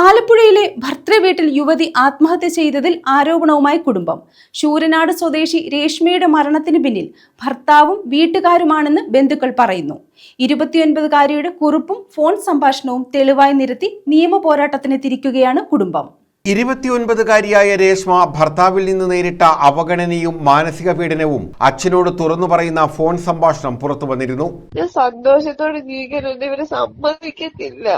ആലപ്പുഴയിലെ ഭർത്തൃവീട്ടിൽ യുവതി ആത്മഹത്യ ചെയ്തതിൽ ആരോപണവുമായി കുടുംബം. ശൂരനാട് സ്വദേശി രേഷ്മയുടെ മരണത്തിന് പിന്നിൽ ഭർത്താവും വീട്ടുകാരുമാണെന്ന് ബന്ധുക്കൾ പറയുന്നു. ഇരുപത്തിയൊൻപതുകാരിയുടെ കുറിപ്പും ഫോൺ സംഭാഷണവും തെളിവായി നിരത്തി നിയമ പോരാട്ടത്തിന് തിരിക്കുകയാണ് കുടുംബം. ഇരുപത്തിയൊൻപതുകാരിയായ രേഷ്മ ഭർത്താവിൽ നിന്ന് നേരിട്ട അവഗണനയും മാനസിക പീഡനവും അച്ഛനോട് തുറന്നു പറയുന്ന ഫോൺ സംഭാഷണം പുറത്തു വന്നിരുന്നു. ഞാൻ സന്തോഷത്തോടെ ജീവിക്കാനൊന്നും ഇവരെ സമ്മതിക്കത്തില്ല.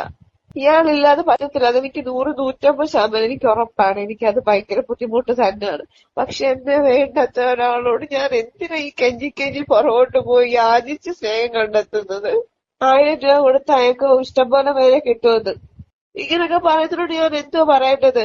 ഇയാളില്ലാതെ പറ്റത്തില്ല. അതെനിക്ക് നൂറ് നൂറ്റമ്പത് ശതമാനം എനിക്ക് ഉറപ്പാണ്. എനിക്കത് ഭയങ്കര ബുദ്ധിമുട്ട് തന്നെയാണ്. പക്ഷെ എന്നെ വേണ്ടാത്ത ഒരാളോട് ഞാൻ എന്തിനാ ഈ കെഞ്ചി കെഞ്ചി പുറകോട്ട് പോയി യാചിച്ച് സ്നേഹം കണ്ടെത്തുന്നത്? ആയിരം രൂപ കൊടുത്ത അയക്കോ ഇഷ്ടംപോലെ പേരെ കിട്ടുമെന്ന്. ഇങ്ങനൊക്കെ പറയുന്നതിനോട് ഞാൻ എന്തോ പറയേണ്ടത്?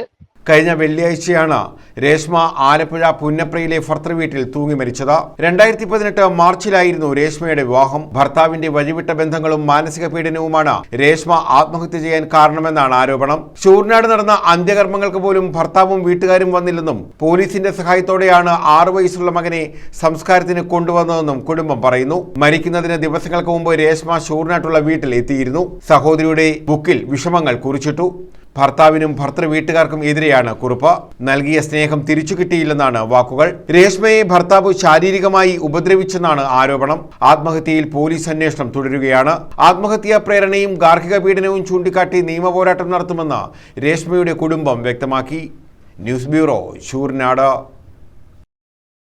കഴിഞ്ഞ വെള്ളിയാഴ്ചയാണ് രേഷ്മ ആലപ്പുഴ പുന്നപ്രയിലെ ഭർത്തൃവീട്ടിൽ തൂങ്ങി മരിച്ചത്. രണ്ടായിരത്തി പതിനെട്ട് മാർച്ചിലായിരുന്നു രേഷ്മയുടെ വിവാഹം. ഭർത്താവിന്റെ വഴിവിട്ട ബന്ധങ്ങളും മാനസിക പീഡനവുമാണ് രേഷ്മ ആത്മഹത്യ ചെയ്യാൻ കാരണമെന്നാണ് ആരോപണം. ഷൂർനാട് നടന്ന അന്ത്യകർമ്മങ്ങൾക്ക് പോലും ഭർത്താവും വീട്ടുകാരും വന്നില്ലെന്നും പോലീസിന്റെ സഹായത്തോടെയാണ് ആറു വയസ്സുള്ള മകനെ സംസ്കാരത്തിന് കൊണ്ടുവന്നതെന്നും കുടുംബം പറയുന്നു. മരിക്കുന്നതിന് ദിവസങ്ങൾക്ക് മുമ്പ് രേഷ്മ ഷൂർനാട്ടുള്ള വീട്ടിൽ എത്തിയിരുന്നു. സഹോദരിയുടെ ബുക്കിൽ വിഷമങ്ങൾ കുറിച്ചിട്ടു. ഭർത്താവിനും ഭർത്തൃ വീട്ടുകാർക്കും എതിരെയാണ് കുറിപ്പ്. നൽകിയ സ്നേഹം തിരിച്ചു കിട്ടിയില്ലെന്നാണ് വാക്കുകൾ. രേഷ്മയെ ഭർത്താവ് ശാരീരികമായി ഉപദ്രവിച്ചെന്നാണ് ആരോപണം. ആത്മഹത്യയിൽ പോലീസ് അന്വേഷണം തുടരുകയാണ്. ആത്മഹത്യാ പ്രേരണയും ഗാർഹിക പീഡനവും ചൂണ്ടിക്കാട്ടി നിയമപോരാട്ടം നടത്തുമെന്ന് രേഷ്മയുടെ കുടുംബം വ്യക്തമാക്കി. News bureau Sooranad